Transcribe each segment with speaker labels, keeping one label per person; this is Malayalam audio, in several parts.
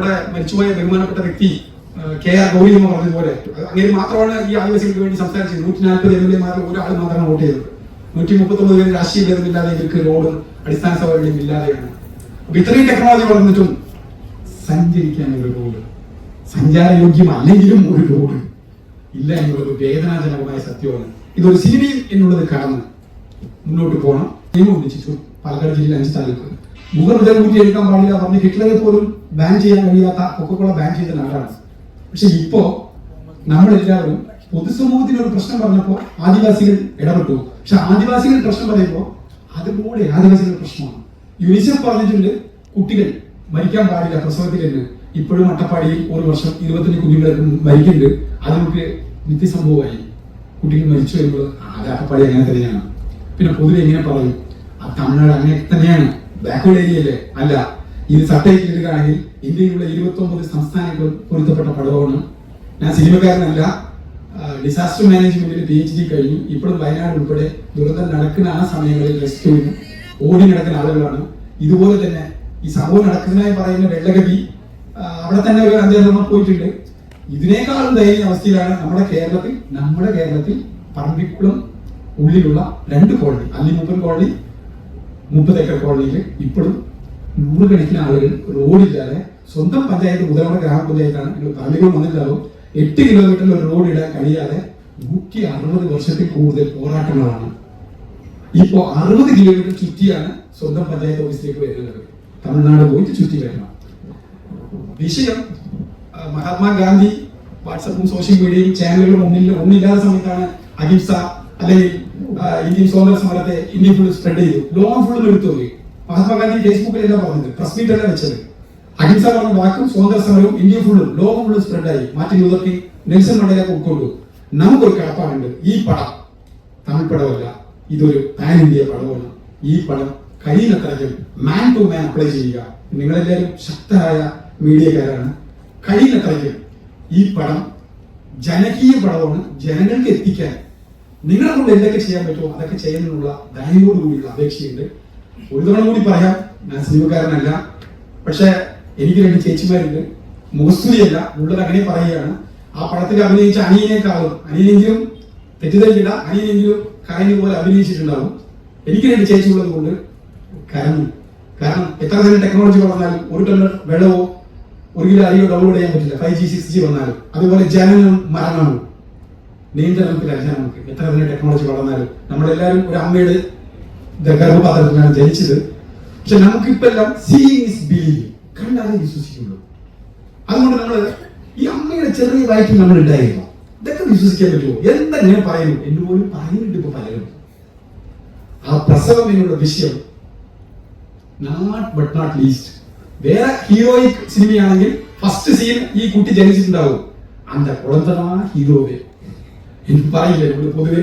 Speaker 1: നമ്മുടെ മരിച്ചുപോയ ബഹുമാനപ്പെട്ട വ്യക്തി കെ ആർ എന്ന് പറഞ്ഞതുപോലെ അങ്ങനെ മാത്രമാണ് ഈ ആദിവാസികൾക്ക് വേണ്ടി സംസാരിച്ചത്. നൂറ്റി നാൽപ്പത് എം എൽ എമാരിൽ ഒരാൾ മാത്രമാണ് വോട്ട് ചെയ്തത്. നൂറ്റി മുപ്പത്തൊമ്പത് പേര് രാഷ്ട്രീയ ഭേദമില്ലാതെ ഇവർക്ക് റോഡും അടിസ്ഥാന സൗകര്യങ്ങളും ഇല്ലാതെയാണ്. അപ്പൊ ഇത്രയും ടെക്നോളജി വളർന്നിട്ടും സഞ്ചരിക്കാൻ ഒരു റോഡ് സഞ്ചാരയോഗ്യമല്ലെങ്കിലും ഒരു റോഡ് ഇല്ല എന്നുള്ളത് വേദനാജനകമായ സത്യമാണ്. ഇതൊരു സിനിമയിൽ എന്നുള്ളത് കടന്ന് മുന്നോട്ട് പോകണം. നിയമം ഉന്നയിച്ചു പാലക്കാട് ജില്ലയിൽ അഞ്ച് താലൂക്ക് മുഖമുദ്ര കൂട്ടി എടുക്കാൻ പാടില്ല പറഞ്ഞ് ഹിറ്റ്ലറെ പോലും ബാൻ ചെയ്യാൻ കഴിയാത്ത കൊക്കക്കോള ബാൻ ചെയ്ത നാടാണ്. പക്ഷെ ഇപ്പോ നമ്മളെല്ലാവരും പൊതുസമൂഹത്തിന് ഒരു പ്രശ്നം പറഞ്ഞപ്പോൾ ആദിവാസികൾ ഇടപെട്ടു. പക്ഷെ ആദിവാസികൾ പ്രശ്നം പറയുമ്പോൾ അതുകൂടെ ആദിവാസികളുടെ പ്രശ്നമാണ്. യുനിസെഫ് പറഞ്ഞിട്ടുണ്ട് കുട്ടികൾ മരിക്കാൻ പാടില്ല പ്രസവത്തിൽ തന്നെ ഇപ്പോഴും അട്ടപ്പാടിയിൽ ഒരു വർഷം ഇരുപത്തഞ്ച് കുഞ്ഞുങ്ങൾക്ക് മരിക്കുന്നുണ്ട്. അത് നമുക്ക് നിത്യസംഭവമായി. കുട്ടികൾ മരിച്ചു വരുമ്പോൾ ആ അട്ടപ്പാടി അങ്ങനെ തന്നെയാണ്. പിന്നെ പൊതുവെ എങ്ങനെ പറയും ആ തമിഴ്നാട് അങ്ങനെ തന്നെയാണ്. ബാക്ക്വേർഡ് ഏരിയയിലെ അല്ല ഇത് സട്ടയിൽ എടുക്കുകയാണെങ്കിൽ ഇന്ത്യയിലുള്ള ഇരുപത്തി ഒമ്പത് സംസ്ഥാനങ്ങളും പൊരുത്തപ്പെട്ട പടവാണ് ഞാൻ സിനിമക്കാരനല്ല. ഡിസാസ്റ്റർ മാനേജ്മെന്റിൽ പി എച്ച് ഡി കഴിഞ്ഞു. ഇപ്പോഴും വയനാട് ഉൾപ്പെടെ ദുരന്തം നടക്കുന്ന ആ സമയങ്ങളിൽ റെസ്ക്യൂവിന് ഓടി നടക്കുന്ന ആളുകളാണ്. ഇതുപോലെ തന്നെ ഈ സംഭവം നടക്കുന്നതായി പറയുന്ന വെള്ളഗതി അവിടെ തന്നെ ഒരു അഞ്ചാറ് പോയിട്ടുണ്ട്. ഇതിനേക്കാളും ദയനീയ അവസ്ഥയിലാണ് നമ്മുടെ കേരളത്തിൽ നമ്മുടെ കേരളത്തിൽ പറമ്പിക്കുളം ഉള്ളിലുള്ള രണ്ട് കോളനി അല്ലിമുപ്പൻ കോളനി മുപ്പത് ഏക്കർ കോളനിയിൽ ഇപ്പോഴും നൂറുകണക്കിന് ആളുകൾ റോഡില്ലാതെ സ്വന്തം പഞ്ചായത്ത് മുതലമ ഗ്രാമപഞ്ചായത്താണ്. നിങ്ങൾ പറഞ്ഞു വന്നിട്ടുണ്ടാവും. എട്ട് കിലോമീറ്ററിൽ ഒരു റോഡ് ഇടാൻ കഴിയാതെ നൂറ്റി അറുപത് വർഷത്തിൽ കൂടുതൽ പോരാട്ടങ്ങളാണ്. ഇപ്പോ അറുപത് കിലോമീറ്റർ ചുറ്റിയാണ് സ്വന്തം പഞ്ചായത്ത് ഓഫീസിലേക്ക് വരുന്നത്. തമിഴ്നാട് പോയിട്ട് ചുറ്റി വരണം. വിഷയം മഹാത്മാഗാന്ധി വാട്സപ്പും സോഷ്യൽ മീഡിയയും ചാനലുകളും ഒന്നില്ല ഒന്നില്ലാത്ത സമയത്താണ് അഹിംസ അല്ലെങ്കിൽ ഇന്ത്യൻ സ്വാതന്ത്ര്യ സമരത്തെ ഇന്ത്യ ഫുൾ സ്പ്രെഡ് ചെയ്തു. ലോകം ഫുള്ളും എടുത്തു പോയി. മഹാത്മാഗാന്ധി ഫേസ്ബുക്കിലല്ല പറഞ്ഞത് പ്രസ് മീറ്റ് എല്ലാം വെച്ചത്? അഹിംസ പറഞ്ഞ വാക്കും സ്വാതന്ത്ര്യ സമരവും ഇന്ത്യ ഫുള്ളും ലോകം ഫുള്ളും സ്പ്രെഡായി മാറ്റി ലൂതർ നെൽസൺ മണ്ടേലൊക്കെ ഉൾക്കൊണ്ടു നമുക്കൊരു കടപ്പാടുണ്ട്. ഈ പടം തമിഴ് പടമല്ല. ഇതൊരു പാൻ ഇന്ത്യ പടമാണ്. ഈ പടം കഴിയുന്നത്രയും മാൻ ടു മാൻ അപ്ലൈ ചെയ്യുക. നിങ്ങളെല്ലാവരും ശക്തരായ മീഡിയക്കാരാണ്. കഴിയുന്നത്രയും ഈ പടം ജനകീയ പടമാണ്. ജനങ്ങൾക്ക് എത്തിക്കാൻ നിങ്ങളെ കൊണ്ട് എന്തൊക്കെ ചെയ്യാൻ പറ്റുമോ അതൊക്കെ ചെയ്യുന്നതിനുള്ള ദയവോടുകൂടിയുള്ള അപേക്ഷയുണ്ട്. ഒരു തവണ കൂടി പറയാം. ഞാൻ സിനിമക്കാരനല്ല. പക്ഷെ എനിക്ക് രണ്ട് ചേച്ചിമാരുണ്ട്. മുഖസ്തുതിയല്ല. ഉള്ളത് അങ്ങനെ പറയുകയാണ്. ആ പടത്തിൽ അഭിനയിച്ച അനിയനേക്കാളും അനിയനെങ്കിലും തെറ്റിദ്ധരിക്കില്ല അനിയനെങ്കിലും കരഞ്ഞു പോലെ അഭിനയിച്ചിട്ടുണ്ടാവും. എനിക്ക് രണ്ട് ചേച്ചി ഉള്ളത് കൊണ്ട് കരഞ്ഞു. കാരണം എത്ര തന്നെ ടെക്നോളജി വളർന്നാലും ഒരു ടൺ വെള്ളമോ ഒരു കിലോ അരിയോ ഡൗൺലോഡ് ചെയ്യാൻ പറ്റില്ല. ഫൈവ് ജി സിക്സ് ജി വന്നാലും. അതുപോലെ ജനനം മരണവും. നിയന്ത്രണത്തിലല്ല നമുക്ക് എത്ര തന്നെ ടെക്നോളജി വളർന്നാലും നമ്മളെല്ലാവരും ഒരു അമ്മയുടെ ഗർഭപാത്രത്തിലാണ് ജനിച്ചത്. പക്ഷെ നമുക്കിപ്പോ എല്ലാം സീയിങ് ഇസ് ബിലീവിങ് കണ്ടാലേ വിശ്വസിക്കുള്ളൂ അതുകൊണ്ട് നമ്മൾ ഈ അമ്മയുടെ ചെറിയ വയറ്റിൽ നമ്മൾ ഉണ്ടായിരുന്നു. ഇതൊക്കെ വിശ്വസിക്കാൻ പറ്റുമോ? എന്താ ഞാൻ പറയുന്നു? എന്ന് പോലും പറയുന്നുണ്ട് ഇപ്പൊ പലരും. ആ പ്രസവം എന്നുള്ള വിഷയം നോട്ട് ബട്ട് നോട്ട് ലീസ്റ്റ് വേറെ ഹീറോയിക് സിനിമയാണെങ്കിൽ ഫസ്റ്റ് സീൻ ഈ കുട്ടി ജനിച്ചിട്ടുണ്ടാവും. അന്ത ഹീറോ ഹീറോവേ എനിക്ക് പറയില്ല? നമ്മൾ പൊതുവെ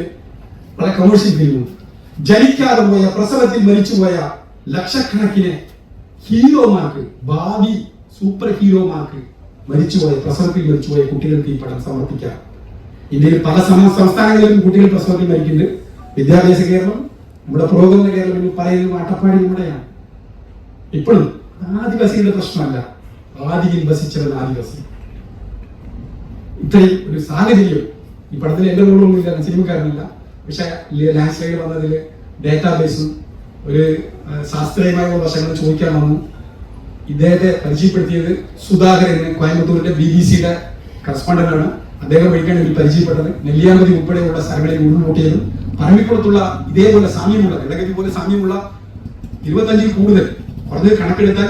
Speaker 1: വളരെ കമേഴ്ഷ്യൽ ഫിലിമും ജനിക്കാതെ പോയ പ്രസവത്തിൽ മരിച്ചുപോയ ലക്ഷക്കണക്കിന് ഹീറോമാർക്ക് ഭാവി സൂപ്പർ ഹീറോമാർക്ക് മരിച്ചുപോയ പ്രസവത്തിൽ മരിച്ചുപോയ കുട്ടികൾക്ക് ഈ പടം സമർപ്പിക്കാം. ഇന്ത്യയിൽ പല സംസ്ഥാനങ്ങളിലും കുട്ടികൾ പ്രസവത്തിൽ മരിക്കുന്നുണ്ട്. വിദ്യാഭ്യാസ കേരളം നമ്മുടെ പുരോഗമന കേരളം എന്ന് പറയുന്നത് അട്ടപ്പാടി നമ്മുടെയാണ്. ഇപ്പോഴും ആദിവാസികളുടെ പ്രശ്നമല്ല. ആദിയിൽ വസിച്ചവൻ ആദിവാസി. ഇത്രയും ഒരു സാഹചര്യം. ഈ പടത്തിൽ എന്റെ റോളൊന്നും ഇല്ല ഞാൻ സിനിമക്കാരനല്ല. പക്ഷെ ലാസ്റ്റ് സ്ലൈഡ് വന്നതിൽ ഡേറ്റാബേസും ഒരു ശാസ്ത്രീയമായ വശങ്ങൾ ചോദിക്കാൻ വന്നു. ഇദ്ദേഹത്തെ പരിചയപ്പെടുത്തിയത് സുധാകരൻ കോയമ്പത്തൂരിന്റെ ബി ബി സിയുടെ കറസ്പോണ്ടന്റ് ആണ്. അദ്ദേഹം വഴിക്കാണ് ഇതിൽ പരിചയപ്പെട്ടത്. നെല്ലിയാമ്പതി ഉൾപ്പെടെയുള്ള സ്ഥലങ്ങളിൽ ഉരുൾപൊട്ടിയതും പറമ്പിക്കുളത്തുള്ള ഇതേപോലെ സാമ്യമുള്ള ഇടഗതി പോലെ സാമ്യമുള്ള ഇരുപത്തഞ്ചിൽ കൂടുതൽ കുറഞ്ഞത് കണക്കെടുത്താൽ